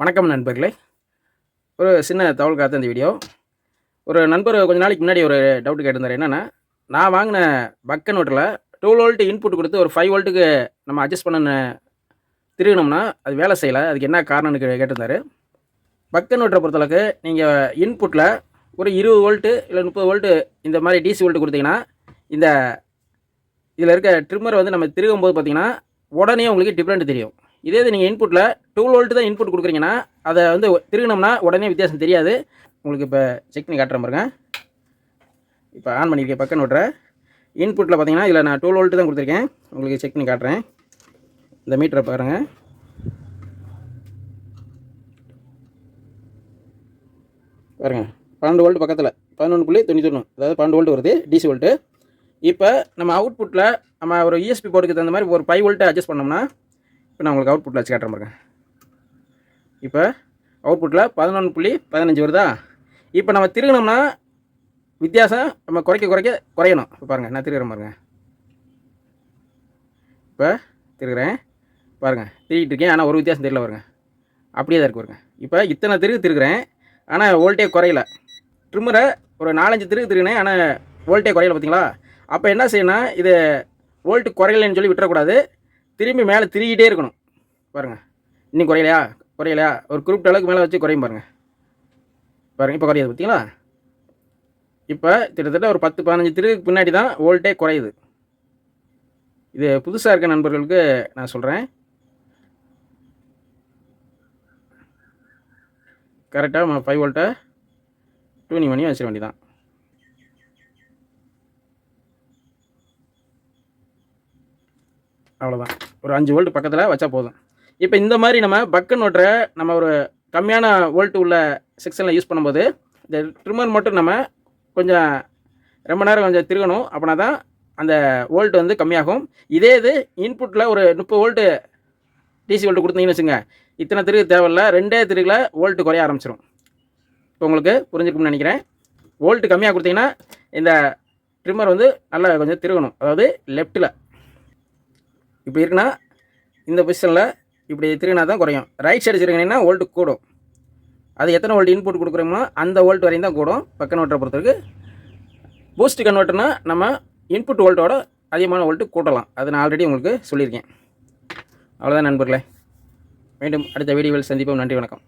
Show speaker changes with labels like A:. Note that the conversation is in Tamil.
A: வணக்கம் நண்பர்களே. ஒரு சின்ன தகவல் காத்த இந்த வீடியோ. ஒரு நண்பர் கொஞ்ச நாளைக்கு முன்னாடி ஒரு டவுட் கேட்டிருந்தார். என்னென்னா நான் வாங்கின பக்கன் நோட்டில் டூ வோல்ட்டு இன்புட் கொடுத்து ஒரு ஃபைவ் வோல்ட்டுக்கு நம்ம அட்ஜஸ்ட் பண்ண திருகணும்னா அது வேலை செய்யலை. அதுக்கு என்ன காரணம்னு கேட்டிருந்தார் கேட்டிருந்தாரு. பக்கன் நோட்டரை பொறுத்தளவுக்கு நீங்கள் இன்புட்டில் ஒரு இருபது வோல்ட்டு இல்லை முப்பது வோல்ட்டு இந்த மாதிரி டிசி வோல்ட்டு கொடுத்தீங்கன்னா இந்த இதில் இருக்க ட்ரிம்மர் வந்து நம்ம திருகும்போது பார்த்தீங்கன்னா உடனே உங்களுக்கு டிஃப்ரெண்ட் தெரியும். இதே இது நீங்கள் இன்புட்டில் டூ வோல்ட் தான் இன்புட் கொடுக்குறீங்கன்னா அதை வந்து திருகினோம்னா உடனே வித்தியாசம் தெரியாது. உங்களுக்கு இப்போ செக் பண்ணி காட்டுறேன் பாருங்க. இப்போ ஆன் பண்ணியிருக்கேன் பக்கம் நோட்டுற இன்புட்டில் பார்த்தீங்கன்னா இதில் நான் டூ வோல்ட் தான் கொடுத்துருக்கேன். உங்களுக்கு செக் பண்ணி காட்டுறேன். இந்த மீட்டரை பாருங்கள் பாருங்க. பன்னெண்டு வோல்ட் பக்கத்தில் பதினொன்று புள்ளி தொண்ணூத்தொன்று அதாவது பன்னெண்டு வோல்ட் வருது டிசி வோல்ட்டு இப்போ நம்ம அவுட்புட்டில் நம்ம ஒரு இஎஸ்பி போர்டுக்கு தகுந்த மாதிரி ஒரு ஃபைவ் வோல்ட்டை அட்ஜஸ்ட் பண்ணோம்னா இப்போ நான் உங்களுக்கு அவுட்புட்டில் வச்சு காட்டுறேன் பாருங்க. இப்போ அவுட்புட்டில் பதினொன்று புள்ளி பதினஞ்சு வருதா? இப்போ நம்ம திருகணும்னா வித்தியாசம் நம்ம குறைக்க குறைக்க குறையணும். இப்போ பாருங்கள் நான் திருகிறேன் பாருங்கள் இப்போ திருகிறேன். பாருங்கள் திருகிட்டு இருக்கேன். ஆனால் ஒரு வித்தியாசம் தெரியல வருங்க அப்படியே தான் இருக்கு வருங்க இப்போ இத்தனை திருகு திருகிறேன். ஆனால் வோல்ட்டே குறையல. ட்ரிம்மரை ஒரு நாலஞ்சு திருகு திருகினேன். ஆனால் வோல்ட்டே குறையல பார்த்தீங்களா அப்போ என்ன செய்யணும் இது வோல்ட்டு குறையலைன்னு சொல்லி விட்டுறக்கூடாது. திரும்பி மேலே திருகிட்டே இருக்கணும். பாருங்கள் இன்னும் குறையலையா? குறையலையா? ஒரு குறிப்பிட்ட அளவுக்கு மேலே வச்சு குறையும் பாருங்கள் பாருங்கள் இப்போ குறையுது பார்த்தீங்களா இப்போ கிட்டத்தட்ட ஒரு பத்து பதினஞ்சு திருவுக்கு பின்னாடி தான் வோல்ட்டே குறையுது. இது புதுசாக இருக்க நண்பர்களுக்கு நான் சொல்கிறேன் கரெக்டாக ஃபைவ் வோல்ட்டை டூனி பண்ணி வச்சிட வேண்டியதான் அவ்வளோதான் ஒரு அஞ்சு வோல்ட் பக்கத்தில் வச்சா போதும். இப்போ இந்த மாதிரி நம்ம பக்கன் ஓட்டுற நம்ம ஒரு கம்மியான வோல்ட் உள்ள செக்ஷனில் யூஸ் பண்ணும்போது இந்த ட்ரிம்மர் மட்டும் நம்ம கொஞ்சம் ரொம்ப நேரம் கொஞ்சம் திருகணும். அப்படின்னா தான் அந்த வோல்ட் வந்து கம்மியாகும். இதே இது இன்புட்டில் ஒரு முப்பது வோல்ட்டு டிசி வோல்ட் கொடுத்தீங்கன்னு வச்சுங்க இத்தனை திருகு தேவையில்ல. ரெண்டே திருகில் வோல்ட்டு குறைய ஆரம்பிச்சிடும் இப்போ உங்களுக்கு புரிஞ்சுக்கும்னு நினைக்கிறேன். வோல்ட்டு கம்மியாக கொடுத்தீங்கன்னா இந்த ட்ரிம்மர் வந்து நல்லா கொஞ்சம் திருகணும். அதாவது லெஃப்ட்டில் இப்படி இருக்குன்னா இந்த பொசிஷனில் இப்படி திருகினா தான் குறையும். ரைட் சைடு திருகினீங்கன்னா வோல்ட்டு கூடும். அது எத்தனை வோல்ட் இன்புட் கொடுக்குறோமோ அந்த வோல்ட் வரையும் தான் கூடும். பக்க கன்வெர்ட்டரை பொறுத்தவரைக்கு பூஸ்ட் கன்வெர்ட்டர்னா நம்ம இன்புட் வோல்ட்டோட அதிகமான வோல்ட்டு கூட்டலாம். அது நான் ஆல்ரெடி உங்களுக்கு சொல்லியிருக்கேன். அவ்வளோதான் நண்பர்களே. மீண்டும் அடுத்த வீடியோவில் சந்திப்போம். நன்றி வணக்கம்.